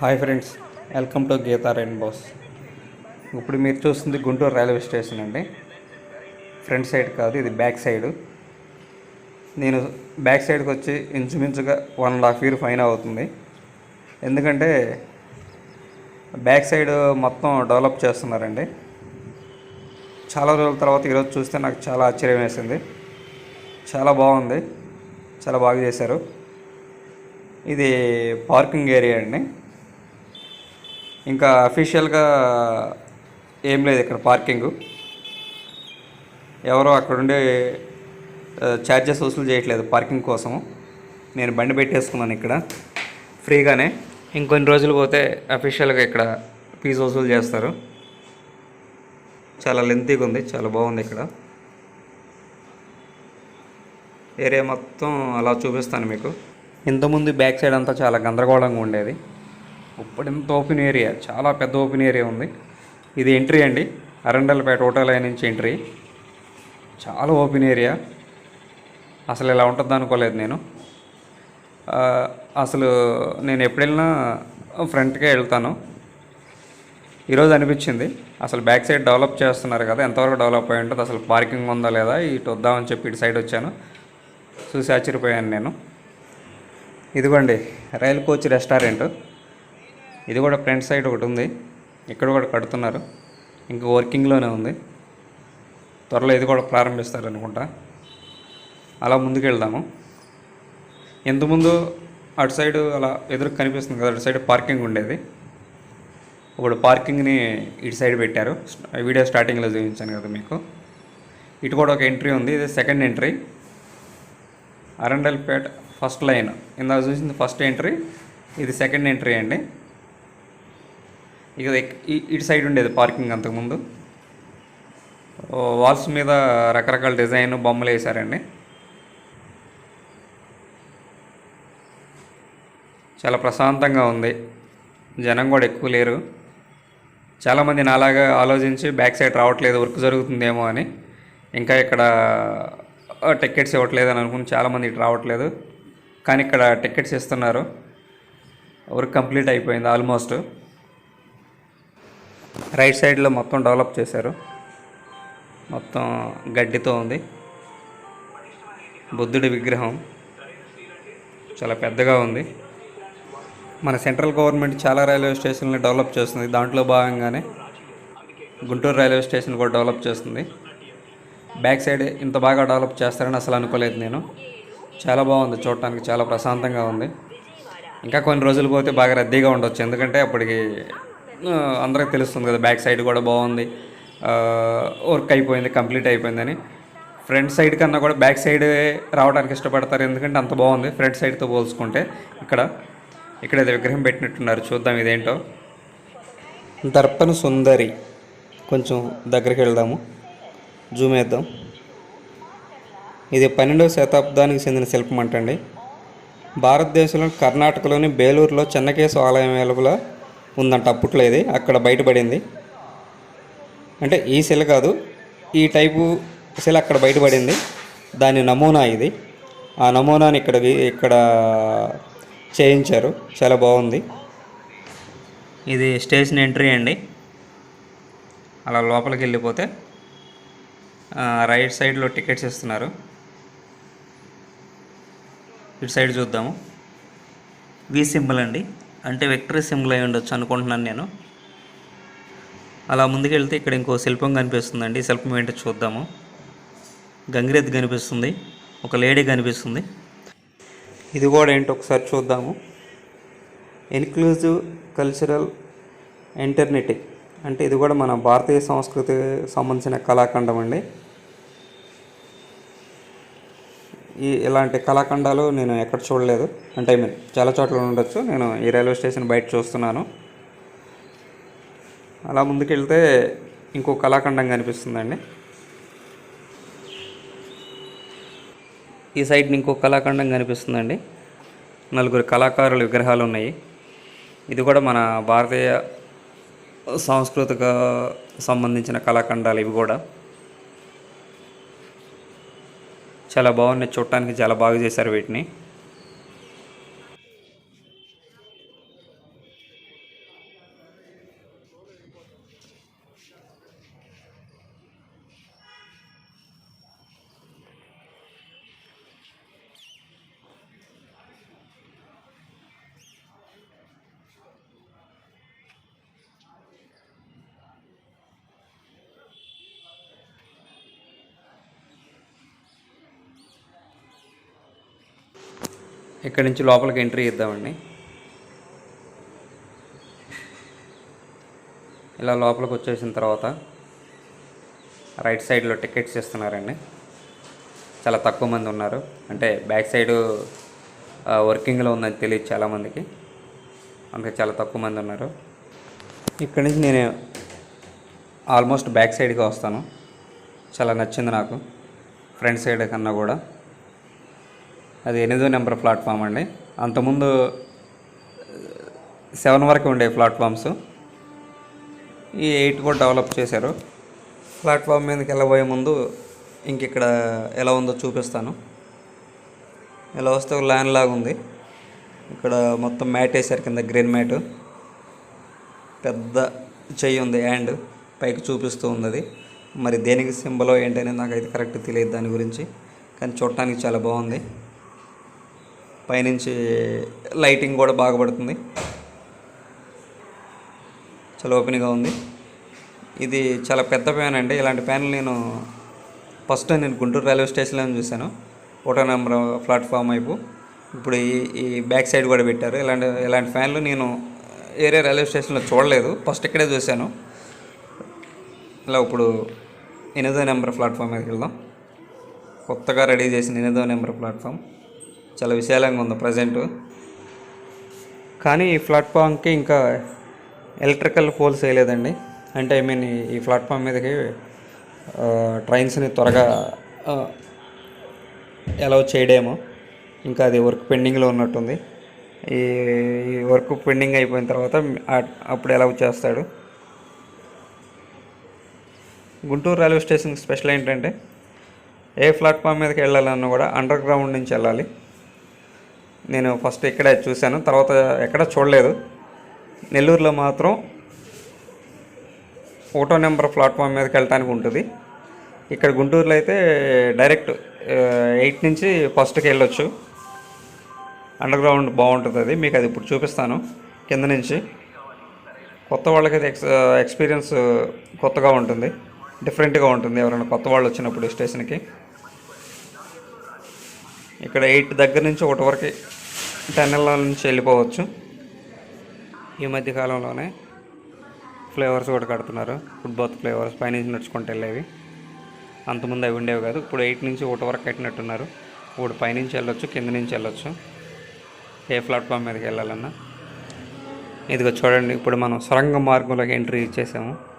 Hi friends welcome to Geetha Rainbows ఇప్పుడు మీరు చూస్తుంది గుంటూరు రైల్వే స్టేషన్ అండి. ఫ్రంట్ సైడ్ కాదు ఇది బ్యాక్ సైడ్. నేను బ్యాక్ సైడ్కి వచ్చి ఇంచుమించుగా one and half year fine అవుతుంది. ఎందుకంటే బ్యాక్ సైడ్ మొత్తం డెవలప్ చేస్తున్నారండి. చాలా రోజుల తర్వాత ఈరోజు చూస్తే నాకు చాలా ఆశ్చర్యం వేసింది. చాలా బాగుంది. చాలా బాగా చేశారు. ఇది పార్కింగ్ ఏరియా అండి. ఇంకా అఫీషియల్గా ఏం లేదు ఇక్కడ పార్కింగ్ ఎవరో అక్కడుండి ఛార్జెస్ వసూలు చేయట్లేదు పార్కింగ్ కోసం నేను బండి పెట్టేసుకున్నాను ఇక్కడ ఫ్రీగానే. ఇంకొన్ని రోజులు పోతే అఫీషియల్గా ఇక్కడ ఫీజు వసూలు చేస్తారు. చాలా లెంతీగా ఉంది చాలా బాగుంది ఇక్కడ. ఏరియా మొత్తం అలా చూపిస్తాను మీకు. ఇంతకుముందు బ్యాక్ సైడ్ అంతా చాలా గందరగోళంగా ఉండేది. ఇప్పుడు ఓపెన్ ఏరియా చాలా పెద్ద ఓపెన్ ఏరియా ఉంది. ఇది ఎంట్రీ అండి. అరండల్పేట హోటల్ నుంచి ఎంట్రీ చాలా ఓపెన్ ఏరియా అసలు ఇలా ఉంటుంది అనుకోలేదు నేను. అసలు నేను ఎప్పుడు వెళ్ళినా ఫ్రంట్కే వెళ్తాను. ఈరోజు అనిపించింది. అసలు బ్యాక్ సైడ్ డెవలప్ చేస్తున్నారు కదా ఎంతవరకు డెవలప్ అయి ఉంటుంది అసలు పార్కింగ్ ఉందా లేదా ఇటు వద్దామని చెప్పి ఇటు సైడ్ వచ్చాను. చూసి ఆశ్చర్యపోయాను నేను. ఇదిగోండి రైల్ కోచ్ రెస్టారెంట్ ఇది కూడా ఫ్రంట్ సైడ్ ఒకటి ఉంది. ఇక్కడ కూడా కడుతున్నారు. ఇంకా వర్కింగ్లోనే ఉంది. త్వరలో ఇది కూడా ప్రారంభిస్తారు అనుకుంటా అలా ముందుకు వెళ్దాము ఇంతకుముందు అటు సైడ్ అలా ఎదురు కనిపిస్తుంది కదా అటు సైడ్ పార్కింగ్ ఉండేది. ఇప్పుడు పార్కింగ్ని ఇటు సైడ్ పెట్టారు. వీడియో స్టార్టింగ్లో చూపించాను కదా మీకు. ఇటు కూడా ఒక ఎంట్రీ ఉంది. ఇది second entry. Arundelpet first line. ఇందాక చూసింది ఫస్ట్ ఎంట్రీ. ఇది సెకండ్ ఎంట్రీ అండి. ఇక ఇటు సైడ్ ఉండేది పార్కింగ్ అంతకుముందు. వాల్స్ మీద రకరకాల డిజైన్ బొమ్మలు వేశారండి. చాలా ప్రశాంతంగా ఉంది. జనం కూడా ఎక్కువ లేరు. చాలామంది నాలాగా ఆలోచించి బ్యాక్ సైడ్ రావట్లేదు వర్క్ జరుగుతుందేమో అని. ఇంకా ఇక్కడ టికెట్స్ ఇవ్వట్లేదు అని అనుకుని చాలామంది ఇటు రావట్లేదు. కానీ ఇక్కడ టికెట్స్ ఇస్తున్నారు. వర్క్ కంప్లీట్ అయిపోయింది ఆల్మోస్ట్. రైట్ సైడ్లో మొత్తం డెవలప్ చేశారు. మొత్తం గడ్డితో ఉంది. బుద్ధుడి విగ్రహం చాలా పెద్దగా ఉంది. మన సెంట్రల్ గవర్నమెంట్ చాలా రైల్వే స్టేషన్లు డెవలప్ చేస్తుంది. దాంట్లో భాగంగానే గుంటూరు రైల్వే స్టేషన్ కూడా డెవలప్ చేస్తుంది. బ్యాక్ సైడ్ ఇంత బాగా డెవలప్ చేస్తారని అసలు అనుకోలేదు నేను. చాలా బాగుంది చూడటానికి చాలా ప్రశాంతంగా ఉంది. ఇంకా కొన్ని రోజులు పోతే బాగా రద్దీగా ఉండొచ్చు. ఎందుకంటే అప్పటికి అందరికి తెలుస్తుంది కదా బ్యాక్ సైడ్ కూడా బాగుంది. వర్క్ అయిపోయింది కంప్లీట్ అయిపోయిందని. ఫ్రంట్ సైడ్ కన్నా కూడా బ్యాక్ సైడ్ రావడానికి ఇష్టపడతారు ఎందుకంటే అంత బాగుంది. ఫ్రంట్ సైడ్తో పోల్చుకుంటే ఇక్కడ ఇక్కడ ఏదో విగ్రహం పెట్టినట్టున్నారు చూద్దాం ఇదేంటో. దర్పణ సుందరి కొంచెం దగ్గరికి వెళ్దాము. జూమ్ వేద్దాం ఇది పన్నెండవ శతాబ్దానికి చెందిన శిల్పం అంటండి. భారతదేశంలో కర్ణాటకలోని బేలూరులో చెన్నకేశవ ఆలయం వెలుగుల ఉందంట అప్పట్లో ఇది. అక్కడ బయటపడింది. అంటే ఈ శిల కాదు ఈ టైపు శిల అక్కడ బయటపడింది. దాని నమూనా ఇది. ఆ నమూనాని ఇక్కడ ఇక్కడ చేయించారు. చాలా బాగుంది. ఇది స్టేషన్ ఎంట్రీ అండి. అలా లోపలికి వెళ్ళిపోతే రైట్ సైడ్లో టికెట్స్ ఇస్తున్నారు. ఇటు సైడ్ చూద్దాము. వి సింబల్ అండి. అంటే విక్టరీ సింబల్ అయి ఉండొచ్చు అనుకుంటున్నాను నేను. అలా ముందుకెళ్తే ఇక్కడ ఇంకో శిల్పం కనిపిస్తుందండి. శిల్పం ఏంటో చూద్దాము. గంగిరెద్దు కనిపిస్తుంది. ఒక లేడీ కనిపిస్తుంది. ఇది కూడా ఏంటో ఒకసారి చూద్దాము. ఇన్క్లూజివ్ కల్చరల్ ఎంటర్నిటీ అంటే ఇది కూడా మన భారతీయ సంస్కృతికి సంబంధించిన కళాఖండం అండి. ఈ ఇలాంటి కళాఖండాలు నేను ఎక్కడ చూడలేదు. అంటే ఐ మీన్ చాలా చోట్ల ఉండొచ్చు. నేను ఈ రైల్వే స్టేషన్ బయట చూస్తున్నాను. అలా ముందుకెళ్తే ఇంకో కళాఖండం కనిపిస్తుందండి. ఈ సైడ్ని ఇంకో కళాఖండం కనిపిస్తుందండి. నలుగురు కళాకారుల విగ్రహాలు ఉన్నాయి. ఇది కూడా మన భారతీయ సాంస్కృతిక సంబంధించిన కళాఖండాలు ఇవి కూడా. చాలా బాగున్నాయి చూడటానికి చాలా బాగా చేశారు వీటిని. ఇక్కడి నుంచి లోపలికి ఎంట్రీ ఇద్దామండి ఇలా లోపలికి వచ్చేసిన తర్వాత రైట్ సైడ్లో టికెట్స్ ఇస్తున్నారండి. చాలా తక్కువ మంది ఉన్నారు. అంటే బ్యాక్ సైడు వర్కింగ్లో ఉందని తెలియదు చాలామందికి అందుకే చాలా తక్కువ మంది ఉన్నారు. ఇక్కడి నుంచి నేను ఆల్మోస్ట్ బ్యాక్ సైడ్కి వస్తాను. చాలా నచ్చింది నాకు. ఫ్రంట్ సైడ్ కన్నా కూడా. అది ఎనిమిదో నెంబర్ ప్లాట్ఫామ్ అండి. అంతకుముందు సెవెన్ వరకు ఉండే ప్లాట్ఫామ్స్. ఈ ఎయిట్ కూడా డెవలప్ చేశారు. ప్లాట్ఫామ్ మీదకి వెళ్ళబోయే ముందు ఇంక ఇక్కడ ఎలా ఉందో చూపిస్తాను. ఇలా వస్తే ఒక ల్యాండ్ లాగా ఉంది. ఇక్కడ మొత్తం మ్యాట్ వేసారు కింద గ్రీన్ మ్యాట్. పెద్ద చెయ్యి ఉంది హ్యాండ్ పైకి చూపిస్తూ ఉంది అది మరి దేనికి సింబలో ఏంటనేది నాకైతే కరెక్ట్ తెలియదు దాని గురించి. కానీ చూడటానికి చాలా బాగుంది. పైనుంచి లైటింగ్ కూడా బాగా పడుతుంది. చాలా ఓపెన్గా ఉంది. ఇది చాలా పెద్ద ఫ్యాన్ అండి. ఇలాంటి ఫ్యాన్లు నేను ఫస్ట్ నేను గుంటూరు రైల్వే స్టేషన్లో చూశాను. ఒకటో నెంబర్ ప్లాట్ఫామ్ వైపు. ఇప్పుడు ఈ ఈ బ్యాక్ సైడ్ కూడా పెట్టారు. ఇలాంటి ఇలాంటి ఫ్యాన్లు నేను ఏరియా రైల్వే స్టేషన్లో చూడలేదు. ఫస్ట్ ఇక్కడే చూశాను. ఇలా ఇప్పుడు ఎనిమిదో నెంబర్ ప్లాట్ఫామ్ మీదకి వెళ్దాం. కొత్తగా రెడీ చేసిన ఎనిమిదో నెంబర్ ప్లాట్ఫామ్. చాలా విశాలంగా ఉంది ప్రజెంట్ కానీ ఈ ప్లాట్ఫామ్కి ఇంకా ఎలక్ట్రికల్ పోల్స్ వేయలేదండి. అంటే ఐ మీన్ ఈ ప్లాట్ఫామ్ మీదకి ట్రైన్స్ని త్వరగా అలౌ చేయడేమో. ఇంకా అది వర్క్ పెండింగ్లో ఉన్నట్టుంది. ఈ ఈ వర్క్ పెండింగ్ అయిపోయిన తర్వాత అప్పుడు అలౌ చేస్తాడు. గుంటూరు రైల్వే స్టేషన్ స్పెషల్ ఏంటంటే ఏ ప్లాట్ఫామ్ మీదకి వెళ్ళాలన్నా కూడా అండర్ గ్రౌండ్ నుంచి వెళ్ళాలి. నేను ఫస్ట్ ఇక్కడే చూశాను తర్వాత ఎక్కడ చూడలేదు. నెల్లూరులో మాత్రం ఒకటో నెంబర్ ప్లాట్ఫామ్ మీదకి వెళ్ళటానికి ఉంటుంది. ఇక్కడ గుంటూరులో అయితే డైరెక్ట్ ఎయిట్ నుంచి ఫస్ట్కి వెళ్ళొచ్చు. అండర్ గ్రౌండ్ బాగుంటుంది అది మీకు అది ఇప్పుడు చూపిస్తాను కింద నుంచి. కొత్త వాళ్ళకి ఎక్స్ ఎక్స్పీరియన్స్ కొత్తగా ఉంటుంది డిఫరెంట్గా ఉంటుంది ఎవరైనా కొత్త వాళ్ళు వచ్చినప్పుడు స్టేషన్కి. ఇక్కడ ఎయిట్ దగ్గర నుంచి ఒకటి వరకు టెన్ నుంచి వెళ్ళిపోవచ్చు. ఈ మధ్య కాలంలోనే ఫ్లేవర్స్ కూడా కడుతున్నారు. ఫుట్బాత్ ఫ్లేవర్స్ పైనుంచి నడుచుకుంటూ వెళ్ళేవి. అంతకుముందు అవి ఉండేవి కాదు. ఇప్పుడు ఎయిట్ నుంచి ఒకటి వరకు కట్టినట్టున్నారు. ఇప్పుడు పైనుంచి వెళ్ళొచ్చు కింద నుంచి వెళ్ళొచ్చు. ఏ ప్లాట్ఫామ్ మీదకి వెళ్ళాలన్నా. ఇదిగో చూడండి ఇప్పుడు మనం సొరంగ మార్గంలోకి ఎంట్రీ ఇచ్చేసాము.